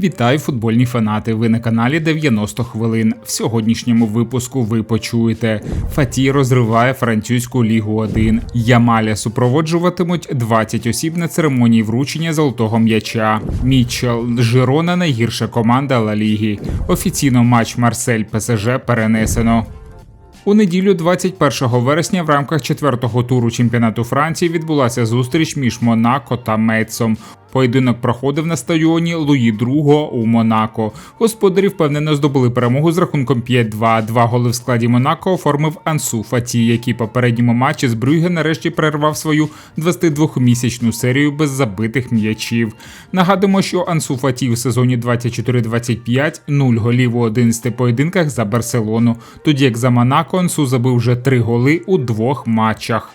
Вітаю, футбольні фанати! Ви на каналі 90 хвилин. В сьогоднішньому випуску ви почуєте: Фаті розриває французьку лігу 1. Ямаля супроводжуватимуть 20 осіб на церемонії вручення золотого м'яча. Мітчел Жирона найгірша команда Ла Ліги. Офіційно матч Марсель ПСЖ перенесено. У неділю 21 вересня в рамках четвертого туру чемпіонату Франції відбулася зустріч між Монако та Мецом. Поєдинок проходив на стадіоні Луї II у Монако. Господарі впевнено здобули перемогу з рахунком 5-2. Два голи в складі Монако оформив Ансу Фаті, який попередньому матчі з Брюге нарешті перервав свою 22-місячну серію без забитих м'ячів. Нагадуємо, що Ансу Фаті у сезоні 24-25 0 голів у 11 поєдинках за Барселону, тоді як за Монако Ансу забив вже 3 голи у двох матчах.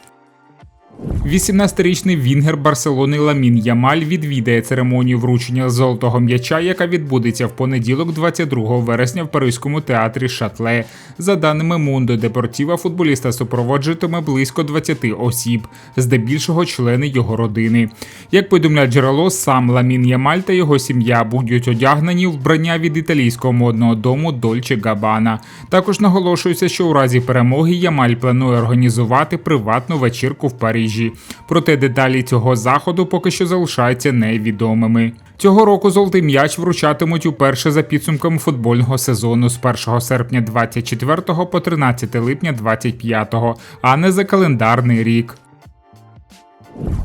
18-річний Вінгер Барселони Ламін Ямаль відвідає церемонію вручення золотого м'яча, яка відбудеться в понеділок, 22 вересня в Паризькому театрі Шатле. За даними Мундо Депортіва, футболіста супроводжуватиме близько 20 осіб, здебільшого члени його родини. Як повідомляє джерело, сам Ламін Ямаль та його сім'я будуть одягнені в вбрання від італійського модного дому Дольче Габана. Також наголошується, що у разі перемоги Ямаль планує організувати приватну вечірку в Парижі. Проте деталі цього заходу поки що залишаються невідомими. Цього року золотий м'яч вручатимуть уперше за підсумками футбольного сезону з 1 серпня 24 по 13 липня 25, а не за календарний рік.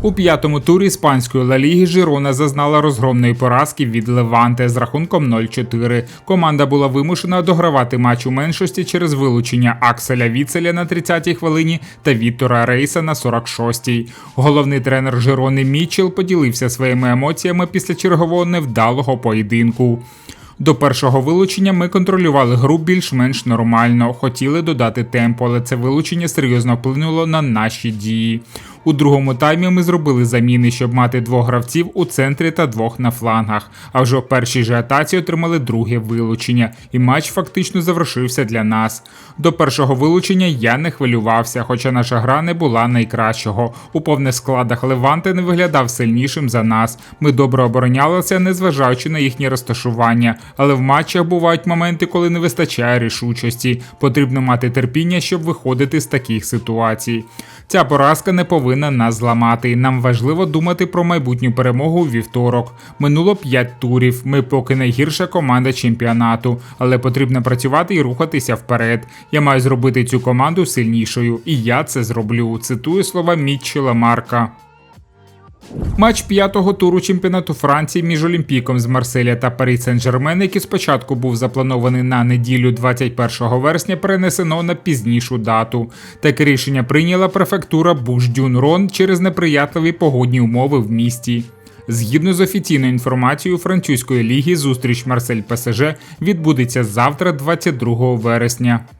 У п'ятому турі іспанської Ла Ліги Жирона зазнала розгромної поразки від Леванте з рахунком 0-4. Команда була вимушена догравати матч у меншості через вилучення Акселя Віцеля на 30-й хвилині та Віктора Рейса на 46-й. Головний тренер Жирони Мічел поділився своїми емоціями після чергового невдалого поєдинку. До першого вилучення ми контролювали гру більш-менш нормально, хотіли додати темпу, але це вилучення серйозно вплинуло на наші дії. У другому таймі ми зробили заміни, щоб мати двох гравців у центрі та двох на флангах. А вже в першій же атаці отримали друге вилучення, і матч фактично завершився для нас. До першого вилучення я не хвилювався, хоча наша гра не була найкращого. У повних складах Леванте не виглядав сильнішим за нас. Ми добре оборонялися, незважаючи на їхнє розташування. Але в матчах бувають моменти, коли не вистачає рішучості. Потрібно мати терпіння, щоб виходити з таких ситуацій. Ця поразка не повинна нас зламати. Нам важливо думати про майбутню перемогу у вівторок. Минуло 5 турів. Ми поки найгірша команда чемпіонату, але потрібно працювати і рухатися вперед. Я маю зробити цю команду сильнішою, і я це зроблю. Цитую слова Мітчела Марка. Матч п'ятого туру чемпіонату Франції між Олімпіком з Марселя та Парі Сен-Жермен, який спочатку був запланований на неділю 21 вересня, перенесено на пізнішу дату. Таке рішення прийняла префектура Буш-Дюн-Рон через неприятливі погодні умови в місті. Згідно з офіційною інформацією французької ліги, зустріч Марсель ПСЖ відбудеться завтра, 22 вересня.